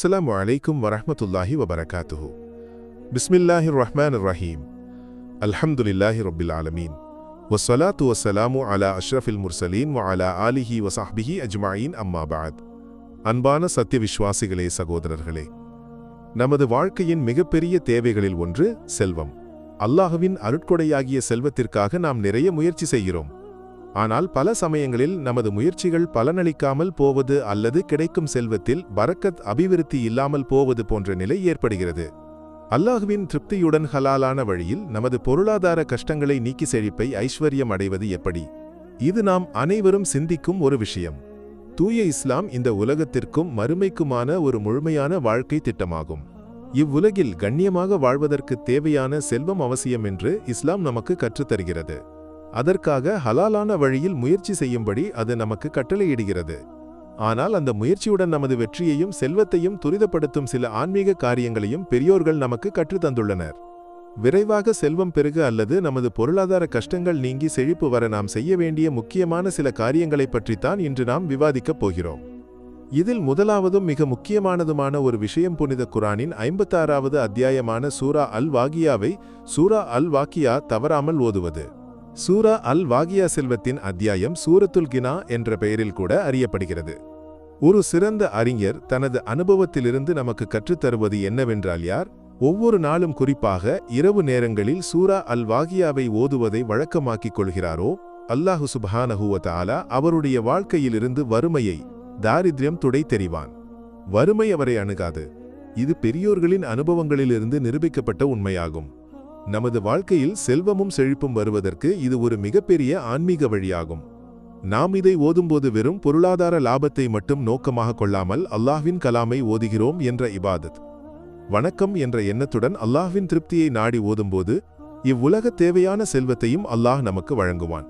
அஸ்ஸலாமு அலைக்கும் வரமத்துல்லாஹி வபரகாத்துஹு பிஸ்மில்லாஹிர் ரஹ்மான் ரஹீம் அல்ஹம்துலில்லாஹி ரபில் ஆலமீன் வசலாத்து வசலாமு அலா அஷ்ரஃபில் முர்சலீன் வ அலா ஆலிஹி வசாஹ்பிஹி அஜ்மாயின் அம்மாபாத் அன்பான சத்திய விசுவாசிகளே சகோதரர்களே நமது வாழ்க்கையின் மிகப்பெரிய தேவைகளில் ஒன்று செல்வம். அல்லாஹுவின் அருட்கொடையாகிய செல்வத்திற்காக நாம் நிறைய முயற்சி செய்கிறோம். ஆனால் பல சமயங்களில் நமது முயற்சிகள் பலனளிக்காமல் போவது அல்லது கிடைக்கும் செல்வத்தில் பரக்கத் அபிவிருத்தி இல்லாமல் போவது போன்ற நிலை ஏற்படுகிறது. அல்லாஹுவின் திருப்தியுடன் ஹலாலான வழியில் நமது பொருளாதார கஷ்டங்களை நீக்கி செழிப்பை ஐஸ்வர்யம் அடைவது எப்படி? இது நாம் அனைவரும் சிந்திக்கும் ஒரு விஷயம். தூய இஸ்லாம் இந்த உலகத்திற்கும் மறுமைக்குமான ஒரு முழுமையான வாழ்க்கை திட்டமாகும். இவ்வுலகில் கண்ணியமாக வாழ்வதற்கு தேவையான செல்வம் அவசியம் என்று இஸ்லாம் நமக்கு கற்றுத்தருகிறது. அதற்காக ஹலாலான வழியில் முயற்சி செய்யும்படி அது நமக்கு கட்டளையிடுகிறது. ஆனால் அந்த முயற்சியுடன் நமது வெற்றியையும் செல்வத்தையும் துரிதப்படுத்தும் சில ஆன்மீக காரியங்களையும் பெரியோர்கள் நமக்கு கற்றுத்தந்துள்ளனர் விரைவாக செல்வம் பெருக அல்லது நமது பொருளாதார கஷ்டங்கள் நீங்கி செழிப்பு வர நாம் செய்ய வேண்டிய முக்கியமான சில காரியங்களைப் பற்றித்தான் இன்று நாம் விவாதிக்கப் போகிறோம். இதில் முதலாவதும் மிக முக்கியமானதுமான ஒரு விஷயம் புனித குரானின் ஐம்பத்தாறாவது அத்தியாயமான சூரா அல் வாகியாவை சூரா அல் வாக்கியா தவறாமல் ஓதுவது. சூரா அல் வாகியா செல்வத்தின் அத்தியாயம் சூரத்துல் கினா என்ற பெயரில் கூட அறியப்படுகிறது. ஒரு சிறந்த அறிஞர் தனது அனுபவத்திலிருந்து நமக்கு கற்றுத்தருவது என்னவென்றால் யார்? ஒவ்வொரு நாளும் குறிப்பாக இரவு நேரங்களில் சூரா அல் வாகியாவை ஓதுவதை வழக்கமாக்கிக் கொள்கிறாரோ? அல்லாஹு சுபஹானஹுவ அவருடைய வாழ்க்கையிலிருந்து வறுமையை தாரித்யம் துடை தெரிவான். வறுமை அவரை அணுகாது. இது பெரியோர்களின் அனுபவங்களிலிருந்து நிரூபிக்கப்பட்ட உண்மையாகும். நமது வாழ்க்கையில் செல்வமும் செழிப்பும் வருவதற்கு இது ஒரு மிகப்பெரிய ஆன்மீக வழியாகும். நாம் இதை ஓதும்போது வெறும் பொருளாதார லாபத்தை மட்டும் நோக்கமாக கொள்ளாமல் அல்லாஹ்வின் கலாமை ஓதுகிறோம் என்ற இபாதத். வணக்கம் என்ற எண்ணத்துடன் அல்லாஹ்வின் திருப்தியை நாடி ஓதும்போது இவ்வுலக தேவையான செல்வத்தையும் அல்லாஹ் நமக்கு வழங்குவான்.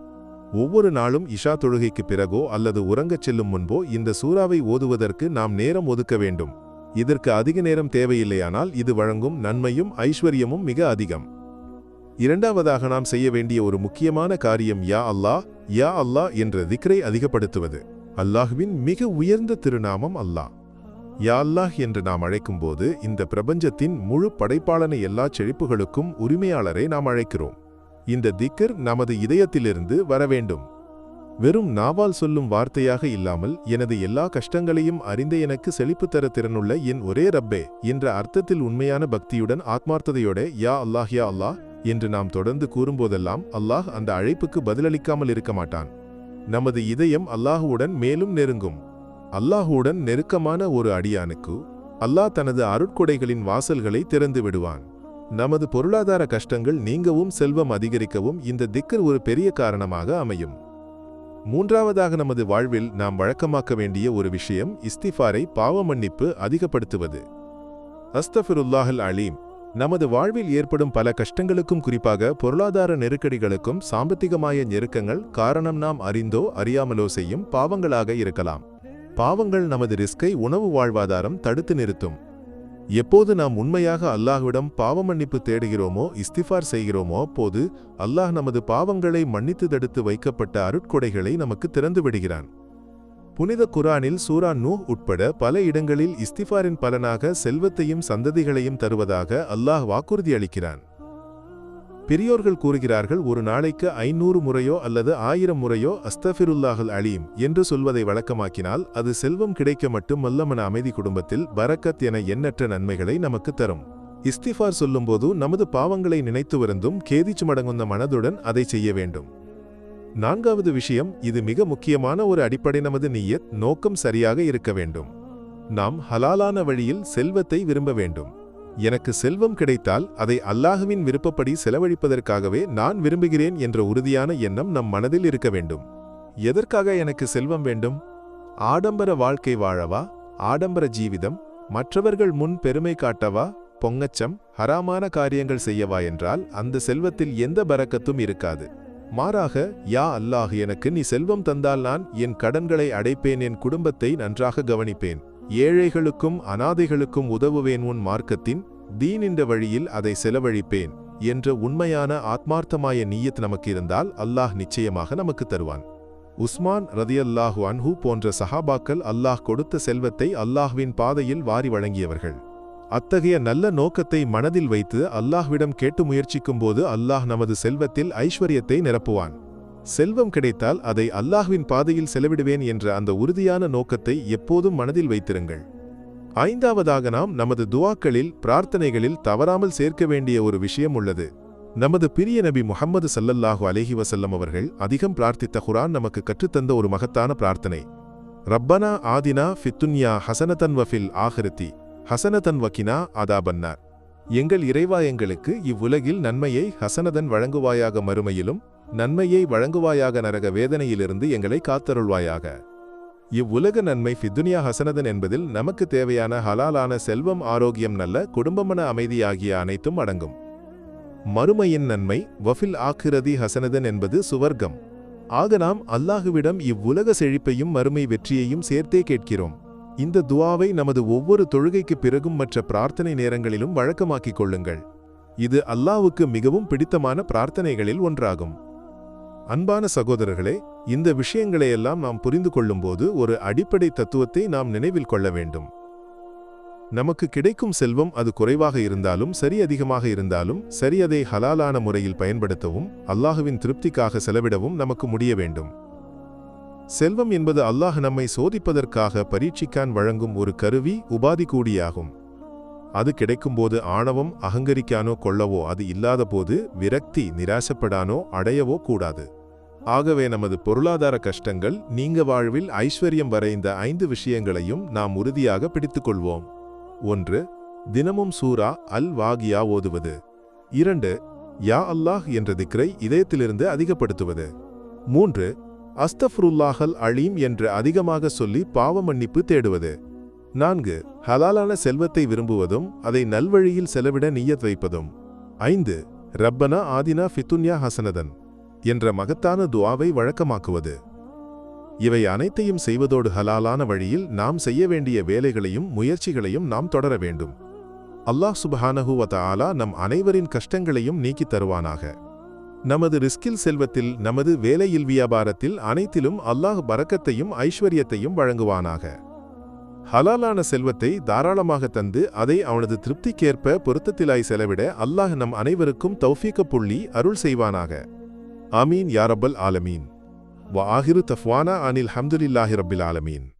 ஒவ்வொரு நாளும் இஷா தொழுகைக்கு பிறகோ அல்லது உறங்கச் செல்லும் முன்போ இந்த சூறாவை ஓதுவதற்கு நாம் நேரம் ஒதுக்க வேண்டும். இதற்கு அதிக நேரம் தேவையில்லையானால் இது வழங்கும் நன்மையும் ஐஸ்வர்யமும் மிக அதிகம். இரண்டாவதாக நாம் செய்ய வேண்டிய ஒரு முக்கியமான காரியம் யா அல்லாஹ் யா அல்லாஹ் என்ற திக்ரை அதிகப்படுத்துவது. அல்லாஹுவின் மிக உயர்ந்த திருநாமம் அல்லாஹ் யா அல்லாஹ் என்று நாம் அழைக்கும்போது இந்த பிரபஞ்சத்தின் முழு படைப்பாளன எல்லா செழிப்புகளுக்கும் உரிமையாளரை நாம் அழைக்கிறோம். இந்த திக்கர் நமது இதயத்திலிருந்து வர வேண்டும். வெறும் நாவால் சொல்லும் வார்த்தையாக இல்லாமல் எனது எல்லா கஷ்டங்களையும் அறிந்த எனக்கு செழிப்பு தர திறனுள்ள என் ஒரே ரப்பே என்ற அர்த்தத்தில் உண்மையான பக்தியுடன் ஆத்மார்த்ததையோட யா அல்லாஹ் யா அல்லாஹ் என்று நாம் தொடர்ந்து கூறும்போதெல்லாம் அல்லாஹ் அந்த அழைப்புக்கு பதிலளிக்காமல் இருக்க மாட்டான். நமது இதயம் அல்லாஹுவுடன் மேலும் நெருங்கும். அல்லாஹுவுடன் நெருக்கமான ஒரு அடியானுக்கு அல்லாஹ் தனது அருட்கொடைகளின் வாசல்களை திறந்து விடுவான். நமது பொருளாதார கஷ்டங்கள் நீங்கவும் செல்வம் அதிகரிக்கவும் இந்த திக்கர் ஒரு பெரிய காரணமாக அமையும். மூன்றாவதாக நமது வாழ்வில் நாம் வழக்கமாக்க வேண்டிய ஒரு விஷயம் இஸ்திஃபாரை பாவ மன்னிப்பு அதிகப்படுத்துவது. அஸ்தஃபிருல்லாஹல் அலீம். நமது வாழ்வில் ஏற்படும் பல கஷ்டங்களுக்கும் குறிப்பாக பொருளாதார நெருக்கடிகளுக்கும் சாம்பத்திகமாய நெருக்கங்கள் காரணம் நாம் அறிந்தோ அறியாமலோ செய்யும் பாவங்களாக இருக்கலாம். பாவங்கள் நமது ரிஸ்கை உணவு வாழ்வாதாரம் தடுத்து நிறுத்தும். எப்போது நாம் உண்மையாக அல்லாஹ்விடம் பாவ மன்னிப்பு தேடுகிறோமோ இஸ்திஃபார் செய்கிறோமோ அப்போது அல்லாஹ் நமது பாவங்களை மன்னித்து தடுத்து வைக்கப்பட்ட அருட்கொடைகளை நமக்கு திறந்து விடுகிறான். புனித குரானில் சூரா நூ உட்பட பல இடங்களில் இஸ்திஃபாரின் பலனாக செல்வத்தையும் சந்ததிகளையும் தருவதாக அல்லாஹ் வாக்குறுதி அளிக்கிறான். பெரியோர்கள் கூறுகிறார்கள் ஒரு நாளைக்கு ஐநூறு முறையோ அல்லது ஆயிரம் முறையோ அஸ்தஃபிருல்லாஹல் அலீம் என்று சொல்வதை வழக்கமாக்கினால் அது செல்வம் கிடைக்க மட்டும் மல்லமன அமைதி குடும்பத்தில் பரக்கத் என எண்ணற்ற நன்மைகளை நமக்கு தரும். இஸ்திஃபார் சொல்லும்போது நமது பாவங்களை நினைத்து வருந்தும் கேதிச்சு மடங்குந்த மனதுடன் அதை செய்ய வேண்டும். நான்காவது விஷயம் இது மிக முக்கியமான ஒரு அடிப்படை நமது நீயத் நோக்கம் சரியாக இருக்க வேண்டும். நாம் ஹலாலான வழியில் செல்வத்தை விரும்ப வேண்டும். எனக்கு செல்வம் கிடைத்தால் அதை அல்லாஹுவின் விருப்பப்படி செலவழிப்பதற்காகவே நான் விரும்புகிறேன் என்ற உறுதியான எண்ணம் நம் மனதில் இருக்க வேண்டும். எதற்காக எனக்கு செல்வம் வேண்டும்? ஆடம்பர வாழ்க்கை வாழவா? ஆடம்பர ஜீவிதம்? மற்றவர்கள் முன் பெருமை காட்டவா? பொங்கச்சம்? ஹராமான காரியங்கள் செய்யவா என்றால் அந்த செல்வத்தில் எந்த பறக்கத்தும் இருக்காது. மாறாக யா அல்லாஹ் எனக்கு நீ செல்வம் தந்தால் நான் என் கடன்களை அடைப்பேன் என் குடும்பத்தை நன்றாக கவனிப்பேன். ஏழைகளுக்கும் அனாதைகளுக்கும் உதவுவேன் உன் மார்க்கத்தின் தீனின்ற வழியில் அதை செலவழிப்பேன் என்ற உண்மையான ஆத்மார்த்தமாய நீயத் நமக்கு இருந்தால் அல்லாஹ் நிச்சயமாக நமக்கு தருவான். உஸ்மான் ரதியல்லாஹு அன்ஹு போன்ற சஹாபாக்கள் அல்லாஹ் கொடுத்த செல்வத்தை அல்லாஹ்வின் பாதையில் வாரி வழங்கியவர்கள். அத்தகைய நல்ல நோக்கத்தை மனதில் வைத்து அல்லாஹ்விடம் கேட்டு முயற்சிக்கும்போது அல்லாஹ் நமது செல்வத்தில் ஐஸ்வர்யத்தை நிரப்புவான். செல்வம் கிடைத்தால் அதை அல்லாஹ்வின் பாதையில் செலவிடுவேன் என்ற அந்த உறுதியான நோக்கத்தை எப்போதும் மனதில் வைத்திருங்கள். ஐந்தாவதாக நாம் நமது துவாக்களில் பிரார்த்தனைகளில் தவறாமல் சேர்க்க வேண்டிய ஒரு விஷயம் உள்ளது. நமது பிரிய நபி முஹம்மது சல்லல்லாஹு அலைஹி வசல்லம் அவர்கள் அதிகம் பிரார்த்தித்த குரான் நமக்கு கற்றுத்தந்த ஒரு மகத்தான பிரார்த்தனை. ரப்பனா ஆதினா ஃபித்துன்யா ஹசனதன் வஃபில் ஆஹிரத்தி ஹசனதன் வக்கினா அதாபன்னார் எங்கள் இறைவா எங்களுக்கு இவ்வுலகில் நன்மையை ஹசனதன் வழங்குவாயாக மறுமையிலும் நன்மையை வழங்குவாயாக நரக வேதனையிலிருந்து எங்களை காத்தருள்வாயாக. இவ்வுலக நன்மை ஃபித்துனியா ஹசனதன் என்பதில் நமக்கு தேவையான ஹலாலான செல்வம் ஆரோக்கியம் நல்ல குடும்பமன அமைதி ஆகிய அனைத்தும் அடங்கும். மறுமையின் நன்மை வஃபில் ஆக்கிரதி ஹசனதன் என்பது சுவர்க்கம். ஆக நாம் அல்லாஹுவிடம் இவ்வுலக செழிப்பையும் மறுமை வெற்றியையும் சேர்த்தே கேட்கிறோம். இந்த துவாவை நமது ஒவ்வொரு தொழுகைக்கு பிறகும் மற்ற பிரார்த்தனை நேரங்களிலும் வழக்கமாக்கிக் கொள்ளுங்கள். இது அல்லாவுக்கு மிகவும் பிடித்தமான பிரார்த்தனைகளில் ஒன்றாகும். அன்பான சகோதரர்களே இந்த விஷயங்களையெல்லாம் நாம் புரிந்து கொள்ளும்போது ஒரு அடிப்படை தத்துவத்தை நாம் நினைவில் கொள்ள வேண்டும். நமக்கு கிடைக்கும் செல்வம் அது குறைவாக இருந்தாலும் சரி அதிகமாக இருந்தாலும் சரி அதை ஹலாலான முறையில் பயன்படுத்தவும் அல்லாஹுவின் திருப்திக்காக செலவிடவும் நமக்கு முடிய வேண்டும். செல்வம் என்பது அல்லாஹ் நம்மை சோதிப்பதற்காக பரீட்சிக்கான் வழங்கும் ஒரு கருவி உபாதி கூடியாகும். அது கிடைக்கும்போது ஆணவம் அகங்கரிக்கானோ கொள்ளவோ அது இல்லாதபோது விரக்தி நிராசப்படானோ அடையவோ கூடாது. ஆகவே நமது பொருளாதார கஷ்டங்கள் நீங்க வாழ்வில் ஐஸ்வர்யம் வர இந்த ஐந்து விஷயங்களையும் நாம் உறுதியாக பிடித்துக்கொள்வோம். ஒன்று தினமும் சூரா அல் வாகியா ஓதுவது. இரண்டு யா அல்லாஹ் என்ற திக்ரை இதயத்திலிருந்து அதிகப்படுத்துவது. மூன்று அஸ்தஃபுருல்லாஹல் அலீம் என்று அதிகமாக சொல்லி பாவ மன்னிப்பு தேடுவது. நான்கு ஹலாலான செல்வத்தை விரும்புவதும் அதை நல்வழியில் செலவிட நீயத் வைப்பதும். ஐந்து ரப்பனா ஆதினா ஃபித்துன்யா ஹசனதன் என்ற மகத்தான துவாவை வழக்கமாக்குவது. இவை அனைத்தையும் செய்வதோடு ஹலாலான வழியில் நாம் செய்ய வேண்டிய வேலைகளையும் முயற்சிகளையும் நாம் தொடர வேண்டும். அல்லாஹ் சுபஹானஹு வ நம் அனைவரின் கஷ்டங்களையும் நீக்கித் தருவானாக. நமது ரிஸ்கில் செல்வத்தில் நமது வேலையில் வியாபாரத்தில் அனைத்திலும் அல்லாஹ் பறக்கத்தையும் ஐஸ்வர்யத்தையும் வழங்குவானாக. ஹலாலான செல்வத்தை தாராளமாக தந்து அதை அவனது திருப்திக்கேற்ப பொருத்தத்திலாய் செலவிட அல்லாஹ் நம் அனைவருக்கும் தௌஃபீக்க புள்ளி அருள் செய்வானாக. ஆமீன் யாரபல் ஆலமீன். வ ஆஹிரு தஃப்வானா அனில் ஹம்துலில்லாஹி ரப்பில் ஆலமீன்.